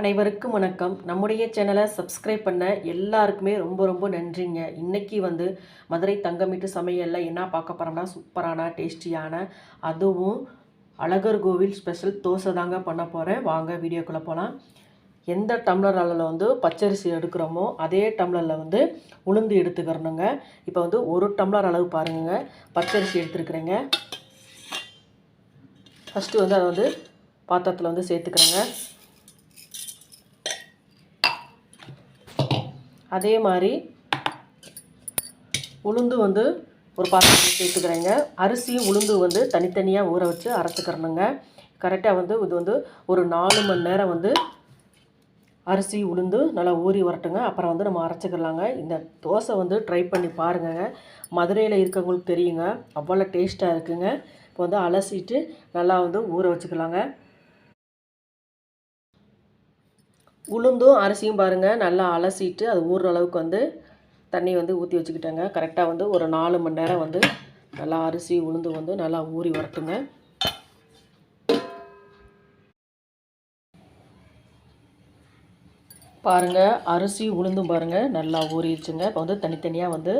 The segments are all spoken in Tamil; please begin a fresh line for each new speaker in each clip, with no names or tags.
அனைவருக்கும் வணக்கம். நம்முடைய சேனலை சப்ஸ்கிரைப் பண்ண எல்லாருக்குமே ரொம்ப ரொம்ப நன்றிங்க. இன்னைக்கு வந்து மதுரை தங்கமிட்டு சமையலில் என்ன பார்க்க போகிறோம்னா சூப்பரான டேஸ்டியான அதுவும் அழகர் கோவில் ஸ்பெஷல் தோசை தாங்க பண்ண போகிறேன் வாங்க வீடியோக்குள்ளே போகலாம் எந்த டம்ளர் அளவில் வந்து பச்சரிசி எடுக்கிறோமோ அதே டம்ளரில் வந்து உளுந்து எடுத்துக்கிறணுங்க. இப்போ வந்து ஒரு டம்ளர் அளவு பாருங்க பச்சரிசி எடுத்துருக்குறேங்க. ஃபஸ்ட்டு வந்து அதை வந்து பாத்திரத்தில் வந்து சேர்த்துக்கிறேங்க. அதே மாதிரி உளுந்து வந்து ஒரு பாத்திரத்தில் சேர்த்துக்கிறேங்க. அரிசியும் உளுந்து வந்து தனித்தனியாக ஊற வச்சு அரைச்சிக்கிறணுங்க. கரெக்டாக வந்து இது வந்து ஒரு நாலு மணி நேரம் வந்து அரிசி உளுந்து நல்லா ஊறி வரட்டுங்க. அப்புறம் வந்து நம்ம அரைச்சிக்கலாங்க. இந்த தோசை வந்து ட்ரை பண்ணி பாருங்கங்க. மதுரையில் இருக்கவங்களுக்கு தெரியுங்க. அவ்வளோ டேஸ்ட்டாக இருக்குங்க. இப்போ வந்து அலசிட்டு நல்லா வந்து ஊற வச்சுக்கலாங்க. உளுந்தும் அரிசியும் பாருங்கள் நல்லா அலசிட்டு அது ஊறுற அளவுக்கு வந்து தண்ணி வந்து ஊற்றி வச்சுக்கிட்டேங்க. கரெக்டாக வந்து ஒரு நாலு மணி நேரம் வந்து நல்லா அரிசி உளுந்து வந்து நல்லா ஊறி வரட்டுங்க. பாருங்கள் அரிசி உளுந்தும் பாருங்கள் நல்லா ஊறிடுச்சுங்க. இப்போ வந்து தனித்தனியாக வந்து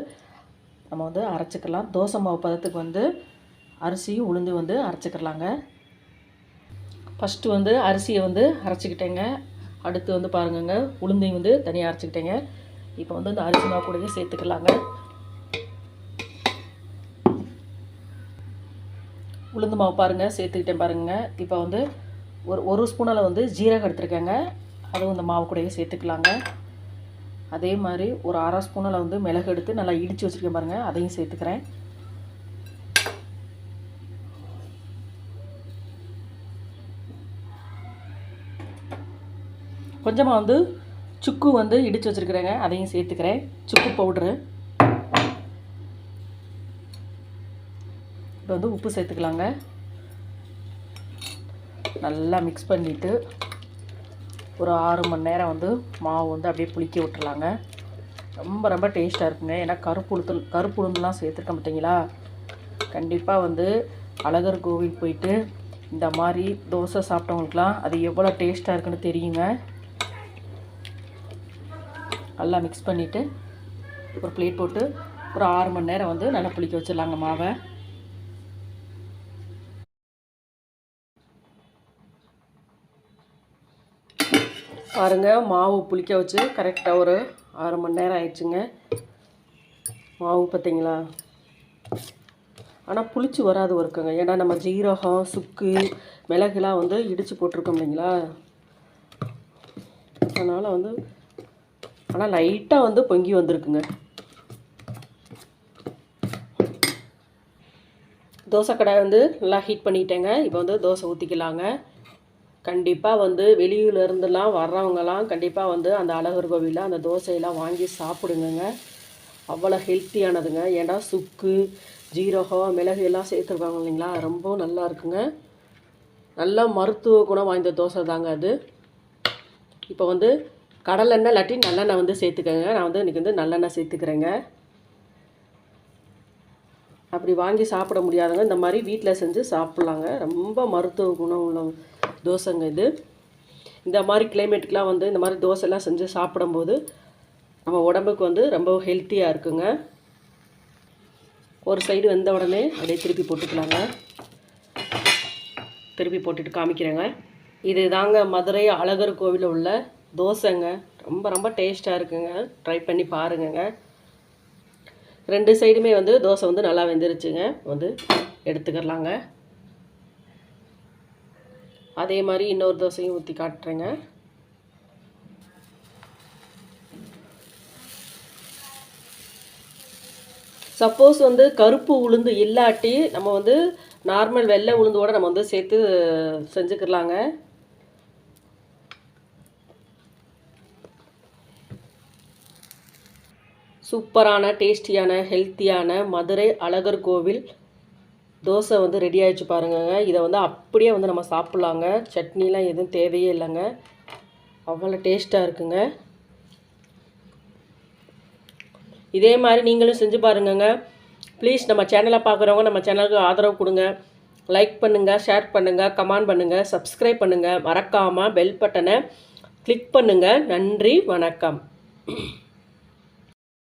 நம்ம வந்து அரைச்சிக்கலாம். தோசை மாவு பதத்துக்கு வந்து அரிசியும் உளுந்து வந்து அரைச்சிக்கலாங்க. ஃபஸ்ட்டு வந்து அரிசியை வந்து அரைச்சிக்கிட்டேங்க. அடுத்து வந்து பாருங்கங்க உளுந்தையும் வந்து தனியாக அரைச்சிக்கிட்டேங்க. இப்போ வந்து இந்த அரிசி மாவு கூடவே சேர்த்துக்கலாங்க. உளுந்து மாவு பாருங்கள் சேர்த்துக்கிட்டேன் பாருங்கள் இப்போ வந்து ஒரு ஒரு ஸ்பூனில் வந்து ஜீரகம் எடுத்துருக்கேங்க. அதுவும் இந்த மாவு கூடவே சேர்த்துக்கலாங்க. அதே மாதிரி ஒரு அரை ஸ்பூனில் வந்து மிளகு எடுத்து நல்லா இடித்து வச்சுருக்கேன் பாருங்கள் அதையும் சேர்த்துக்கிறேன். கொஞ்சமாக வந்து சுக்கு வந்து இடித்து வச்சுருக்குறேங்க. அதையும் சேர்த்துக்கிறேன். சுக்கு பவுட்ரு இப்போ வந்து உப்பு சேர்த்துக்கலாங்க. நல்லா மிக்ஸ் பண்ணிவிட்டு ஒரு ஆறு மணி நேரம் வந்து மாவு வந்து அப்படியே புளிக்க விட்டுறலாங்க. ரொம்ப ரொம்ப டேஸ்ட்டாக இருக்குங்க. ஏன்னா கருப்பு உளுத்து கருப்பு உளுந்துலாம் சேர்த்துருக்க மாட்டிங்களா கண்டிப்பாக வந்து அழகர் கோவில் போயிட்டு இந்த மாதிரி தோசை சாப்பிட்டவங்களுக்குலாம் அது எவ்வளோ டேஸ்ட்டாக இருக்குன்னு தெரியுங்க. நல்லா மிக்ஸ் பண்ணிவிட்டு ஒரு பிளேட் போட்டு ஒரு ஆறு மணி நேரம் வந்து நல்லா புளிக்க வச்சிடலாங்க மாவை. பாருங்கள் மாவு புளிக்க வச்சு கரெக்டாக ஒரு ஆறு மணி நேரம் ஆயிடுச்சுங்க. மாவு பார்த்தீங்களா ஆனால் புளிச்சு வராது ஒருக்குங்க. ஏன்னா நம்ம ஜீரகம் சுக்கு மிளகுலாம் வந்து இடித்து போட்டிருக்கோம் இல்லைங்களா? அதனால் வந்து ஆனால் லைட்டாக வந்து பொங்கி வந்திருக்குங்க. தோசை கடாய் வந்து நல்லா ஹீட் பண்ணிட்டேங்க. இப்போ வந்து தோசை ஊற்றிக்கலாங்க கண்டிப்பாக வந்து வெளியூர்ல வர்றவங்கலாம் கண்டிப்பாக வந்து அந்த அழகர் கோவிலில் அந்த தோசையெல்லாம் வாங்கி சாப்பிடுங்கங்க. அவ்வளோ ஹெல்த்தியானதுங்க ஏன்னா சுக்கு ஜீரகம் மிளகு எல்லாம் சேர்த்துருக்காங்க இல்லைங்களா? ரொம்ப நல்லா இருக்குங்க. நல்ல மருத்துவ குணம் வாய்ந்த தோசை தாங்க அது. இப்போ வந்து கடலெண்ணெய் இல்லாட்டி நல்லெண்ணெய் வந்து சேர்த்துக்கங்க. நான் வந்து இன்றைக்கி வந்து நல்லெண்ணெய் சேர்த்துக்கிறேங்க. அப்படி வாங்கி சாப்பிட முடியாதவங்க இந்த மாதிரி வீட்டில் செஞ்சு சாப்பிட்லாங்க. ரொம்ப மருத்துவ குணம் உள்ள தோசைங்க இது. இந்த மாதிரி கிளைமேட்டுக்கெலாம் வந்து இந்த மாதிரி தோசைலாம் செஞ்சு சாப்பிடும்போது நம்ம உடம்புக்கு வந்து ரொம்ப ஹெல்த்தியாக இருக்குங்க. ஒரு சைடு வெந்த உடனே அப்படியே திருப்பி போட்டுக்கலாங்க. திருப்பி போட்டுட்டு காமிக்கிறேங்க. இது தாங்க மதுரை அழகர் கோவிலில் உள்ள தோசைங்க. ரொம்ப ரொம்ப டேஸ்ட்டாக இருக்குங்க. ட்ரை பண்ணி பாருங்கங்க. ரெண்டு சைடுமே வந்து தோசை வந்து நல்லா வெந்துருச்சுங்க. வந்து எடுத்துக்கிறலாங்க. அதே மாதிரி இன்னொரு தோசையும் ஊற்றி காட்டுறேங்க. சப்போஸ் வந்து கருப்பு உளுந்து இல்லாட்டி நம்ம வந்து நார்மல் வெள்ளை உளுந்தோடு நம்ம வந்து சேர்த்து செஞ்சுக்கலாங்க சூப்பரான டேஸ்டியான ஹெல்த்தியான மதுரை அழகர் கோவில். தோசை வந்து ரெடி ஆகிடுச்சு பாருங்கங்க. இதை வந்து அப்படியே வந்து நம்ம சாப்பிட்லாங்க. சட்னிலாம் எதுவும் தேவையே இல்லைங்க. அவ்வளோ டேஸ்ட்டாக இருக்குங்க. இதே மாதிரி நீங்களும் செஞ்சு பாருங்கங்க. ப்ளீஸ் நம்ம சேனலை பார்க்குறவங்க நம்ம சேனலுக்கு ஆதரவு கொடுங்க. லைக் பண்ணுங்கள் ஷேர் பண்ணுங்கள் கமெண்ட் பண்ணுங்கள் சப்ஸ்கிரைப் பண்ணுங்கள் மறக்காமல் பெல் பட்டனை கிளிக் பண்ணுங்கள் நன்றி வணக்கம்.